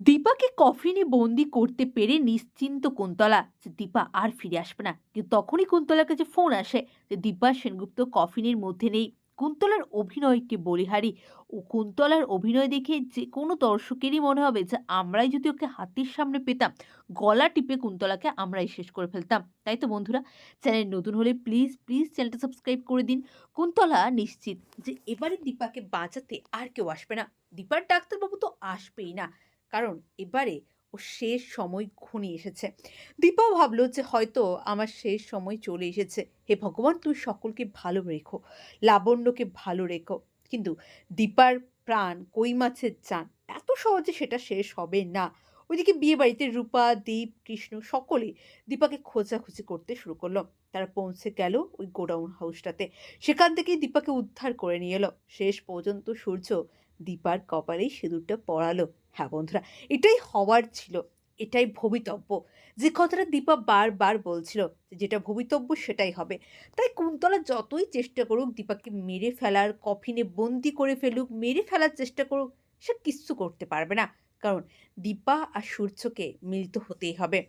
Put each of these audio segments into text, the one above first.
দীপাকে কফিনে বন্দি করতে পেরে নিশ্চিন্ত কুন্তলা যে দীপা আর ফিরে আসবে না। কিন্তু তখনই কুন্তলার কাছে ফোন আসে যে দীপা সেনগুপ্ত কফিনের মধ্যে নেই। কুন্তলার অভিনয়কে বলিহারি, ও কুন্তলার অভিনয় দেখে যে কোনো দর্শকেরই মনে হবে যে আমরাই যদি ওকে হাতের সামনে পেতাম, গলা টিপে কুন্তলাকে আমরাই শেষ করে ফেলতাম। তাই তো বন্ধুরা চ্যানেল নতুন হলে প্লিজ প্লিজ চ্যানেলটা সাবস্ক্রাইব করে দিন। কুন্তলা নিশ্চিত যে এবারে দীপাকে বাঁচাতে আর কেউ আসবে না। দীপার ডাক্তারবাবু তো আসবেই না। কারণ এবারে ও শেষ সময় ঘনিয়ে এসেছে। দীপাও ভাবলো যে হয়তো আমার শেষ সময় চলে এসেছে। হে ভগবান, তুই সকলকে ভালো রেখো, লাবণ্যকে ভালো রেখো। কিন্তু দীপার প্রাণ কই মাছের চান এত সহজে সেটা শেষ হবে না। ওইদিকে বিয়ে বাড়িতে রূপা, দীপ, কৃষ্ণ সকলেই দীপাকে খোঁজাখুঁজি করতে শুরু করল। তারা পৌঁছে গেল ওই গোডাউন হাউসটাতে। সেখান থেকেই দীপাকে উদ্ধার করে নিয়ে এলো। শেষ পর্যন্ত সূর্য দীপার কপালেই সিঁদুরটা পড়ালো হ্যাঁ বন্ধুরা, এটাই হওয়ার ছিল, এটাই ভবিতব্য যে কথাটা দীপা বারবার বলছিল যেটা ভবিতব্য সেটাই হবে। তাই কুন্তলা যতই চেষ্টা করুক দীপাকে মেরে ফেলার, কফিনে বন্দি করে ফেলুক, মেরে ফেলার চেষ্টা করুক, সে কিচ্ছু করতে পারবে না। কারণ দীপা আর সূর্যকে মিলিত হতেই হবে।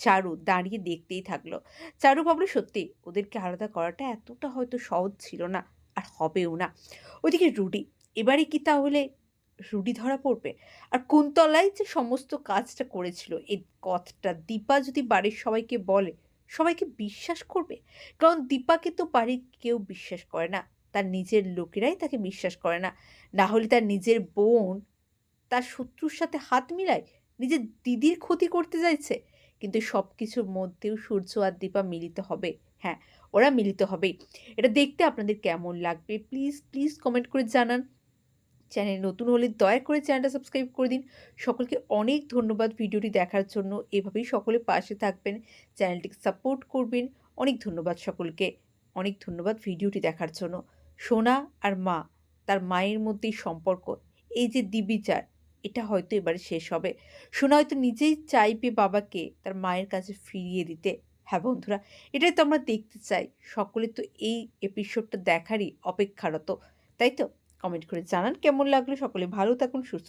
চারু দাঁড়িয়ে দেখতেই থাকল। চারু ভাবলো, সত্যি, ওদেরকে আলাদা করাটা এতটা হয়তো সহজ ছিল না, আর হবেও না। ওইদিকে রুডি এবারে কি তাহলে রুডি ধরা পড়বে? আর কুন্তলাই যে সমস্ত কাজটা করেছিল, এই কথাটা দীপা যদি বাড়ির সবাইকে বলে সবাইকে বিশ্বাস করবে? কারণ দীপাকে তো বাড়ির কেউ বিশ্বাস করে না, তার নিজের লোকেরাই তাকে বিশ্বাস করে না। না হলে তার নিজের বোন তার শত্রুর সাথে হাত মিলায়, নিজের দিদির ক্ষতি করতে চাইছে কিন্তু সব কিছুর মধ্যেও সূর্য আর দীপা মিলিত হবে। হ্যাঁ ওরা মিলিত হবেই। এটা দেখতে আপনাদের কেমন লাগবে? প্লিজ প্লিজ কমেন্ট করে জানান। চ্যানেল নতুন হলে দয়া করে চ্যানেলটা সাবস্ক্রাইব করে দিন। সকলকে অনেক ধন্যবাদ ভিডিওটি দেখার জন্য। এভাবেই সকলে পাশে থাকবেন, চ্যানেলটিকে সাপোর্ট করবেন। অনেক ধন্যবাদ সকলকে। অনেক ধন্যবাদ ভিডিওটি দেখার জন্য। সোনা আর মা, তার মায়ের মধ্যেই সম্পর্ক। এই যে দিবিচার এটা হয়তো এবারে শেষ হবে। সোনা হয়তো নিজেই চাইবে বাবাকে তার মায়ের কাছে ফিরিয়ে দিতে। হ্যাঁ বন্ধুরা, এটাই তো আমরা দেখতে চাই। সকলে তো এই এপিসোডটা দেখারই অপেক্ষারত, তাই তো? কমেন্ট করে জানান। কেমন লাগল? সকলে ভালো থাকুন সুস্থ